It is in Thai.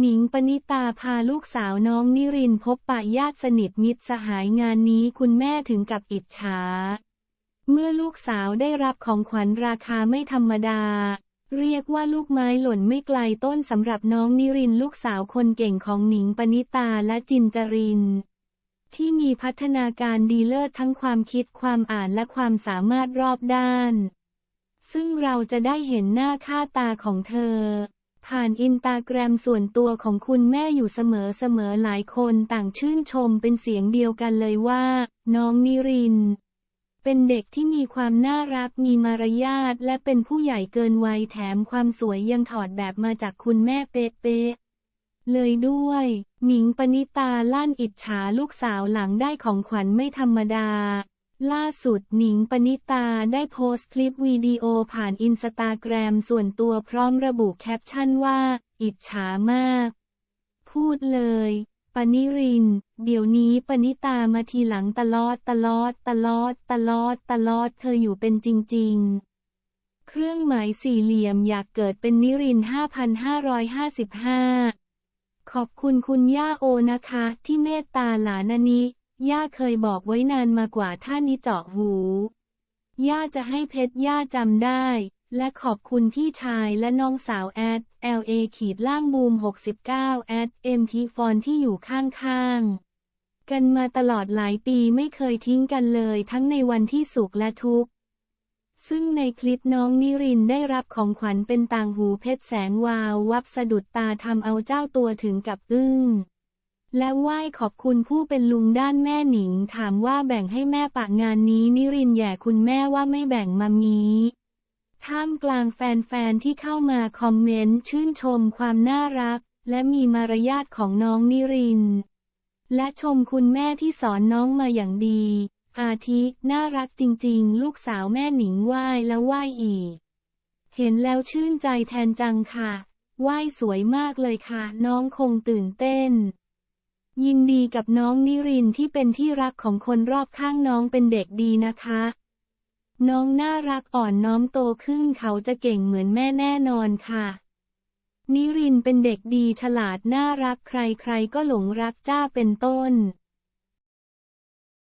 หนิงปณิตาพาลูกสาวน้องนิรินพบปะญาติสนิทมิตรสหายงานนี้คุณแม่ถึงกับอิจฉา เมื่อลูกสาวได้รับของขวัญราคาไม่ธรรมดา เรียกว่าลูกไม้หล่นไม่ไกลต้นสำหรับน้องนิรินลูกสาวคนเก่งของหนิงปณิตาและจินจริน ที่มีพัฒนาการดีเลิศทั้งความคิดความอ่านและความสามารถรอบด้าน ซึ่งเราจะได้เห็นหน้าค่าตาของเธอ ผ่านอินตาแกรมส่วนตัวของคุณแม่อยู่เสมอๆหลายคนต่างชื่นชมเป็นเสียงเดียวกันเลยว่า น้องนิริน เป็นเด็กที่มีความน่ารักมีมารยาทและเป็นผู้ใหญ่เกินวัยแถมความสวยยังถอดแบบมาจากคุณแม่เป๊ะๆเลยด้วย หนิงปณิตาลั่นอิจฉาลูกสาวหลังได้ของขวัญไม่ธรรมดา ล่าสุดหนิงปณิตาได้โพสต์คลิปวิดีโอผ่านอินสตาแกรมส่วนตัวพร้อมระบุแคปชั่นว่า อิจฉามาก พูดเลยปนิริน เดี๋ยวนี้ปณิตามาทีหลังตลอดตลอดตลอดตลอดตลอดเธออยู่เป็นจริง ๆ เครื่องหมายสี่เหลี่ยมอยากเกิดเป็นนิริน 5,555 ขอบคุณคุณย่าโอนะคะ ที่เมตตาหลานนี้ ย่าเคยบอกไว้นานมากว่าท่านี้เจาะหู ย่าจะให้เพชรย่าจำได้ และขอบคุณพี่ชายและน้องสาวแอด LA ขีดล่างบูม 69แอด MP ฟอนที่อยู่ข้างๆ กันมาตลอดหลายปีไม่เคยทิ้งกันเลยทั้งในวันที่สุขและทุกข์ ซึ่งในคลิปน้องนิรินได้รับของขวัญเป็นต่างหูเพชรแสงวาว วับสะดุดตาทำเอาเจ้าตัวถึงกับอึ้ง และไหว้ขอบคุณผู้เป็นลุงด้านแม่หนิง ถามว่าแบ่งให้แม่ปะงานนี้นิรินแย่คุณแม่ว่าไม่แบ่งมามีท่ามกลางแฟนๆที่เข้ามาคอมเมนต์ชื่นชมความน่ารัก และมีมารยาทของน้องนิริน และชมคุณแม่ที่สอนน้องมาอย่างดี อาทิน่ารักจริงๆ ลูกสาวแม่หนิงไหว้แล้วไหว้อีก เห็นแล้วชื่นใจแทนจังค่ะ ไหว้สวยมากเลยค่ะ น้องคงตื่นเต้น ยินดีกับน้องนิรินที่เป็นที่รักของคนรอบข้างน้องเป็นเด็กดีนะคะ น้องน่ารักอ่อนน้อมโตขึ้นเขาจะเก่งเหมือนแม่แน่นอนค่ะ นิรินเป็นเด็กดีฉลาดน่ารักใครๆก็หลงรักจ้าเป็นต้น